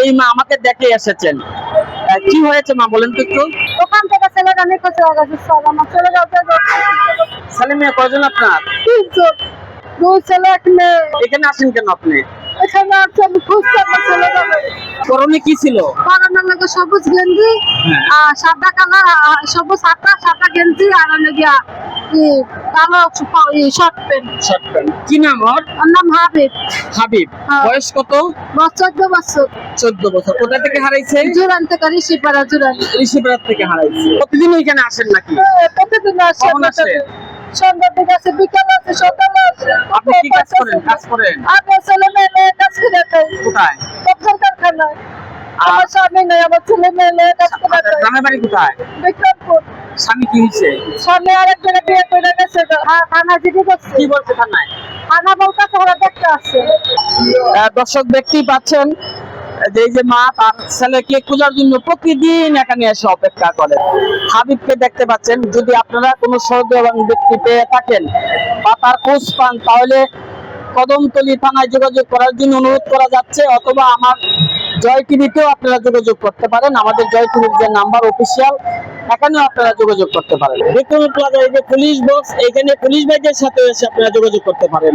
এই মা আমাকে দেখে এসেছেন। কি হয়েছে মা বলেন তো একটু? ওখান থেকে ছেলেটা নিখোঁজ হয়ে গেছে সব আমার ছেলে যাতে ছেলে মেয়ে কয়জন আপনার? দুই ছেলে এক মেয়ে। এখানে আসেন কেন আপনি? এখানে আছে আমি যাবে। করণে কি ছিল? লাগে সবুজ গেঞ্জি হ্যাঁ। আর সাদা কালার সবুজ হাতা সাদা গেঞ্জি আর হলো গিয়া ই কালো শর্ট প্যান্ট। Short pant. কি নাম ওর? নাম হাবিব। হাবিব। হ্যাঁ। বয়স কত? চোদ্দ বছর। চোদ্দ বছর। কোথা থেকে হারাইছে? জুরান থেকে ঋষিপাড়া জুরান। ঋষিপাড়া থেকে হারাইছে। প্রতিদিন এখানে আসেন নাকি? প্রতিদিন আসে? সন্ধ্যার দিকে আছে বিকাল আছে সকাল আছে আপনি কি কাজ করেন? কাজ করেন? আমার ছেলে মেয়ে কাজ করে কোথায়? সবজার কারখানায়। আমার স্বামী নেই আমার ছেলে মেয়ে মেয়ে কাজ করে গ্রামের বাড়ি কোথায়? বিক্রমপুর। স্বামী কি হয়েছে স্বামী বিয়ে করে গেছে থানা জিডি করছে। কি বলছে থানায়? থানা ওরা দেখতে আসছে দর্শক দেখতেই পাচ্ছেন যে যে মা তার ছেলেকে খোঁজার জন্য প্রতিদিন এখানে এসে অপেক্ষা করে। হাবিবকে দেখতে পাচ্ছেন যদি আপনারা কোনো সহযোগী ব্যক্তি পেয়ে থাকেন বা তার খোঁজ পান তাহলে কদমতলি থানায় যোগাযোগ করার জন্য অনুরোধ করা যাচ্ছে অথবা আমার জয় টিভিতেও আপনারা যোগাযোগ করতে পারেন। আমাদের জয় টিভির যে নাম্বার অফিসিয়াল এখানেও আপনারা যোগাযোগ করতে পারেন। বিক্রম প্লাজা এই যে পুলিশ বক্স এখানে পুলিশ ভাইদের সাথে এসে আপনারা যোগাযোগ করতে পারেন।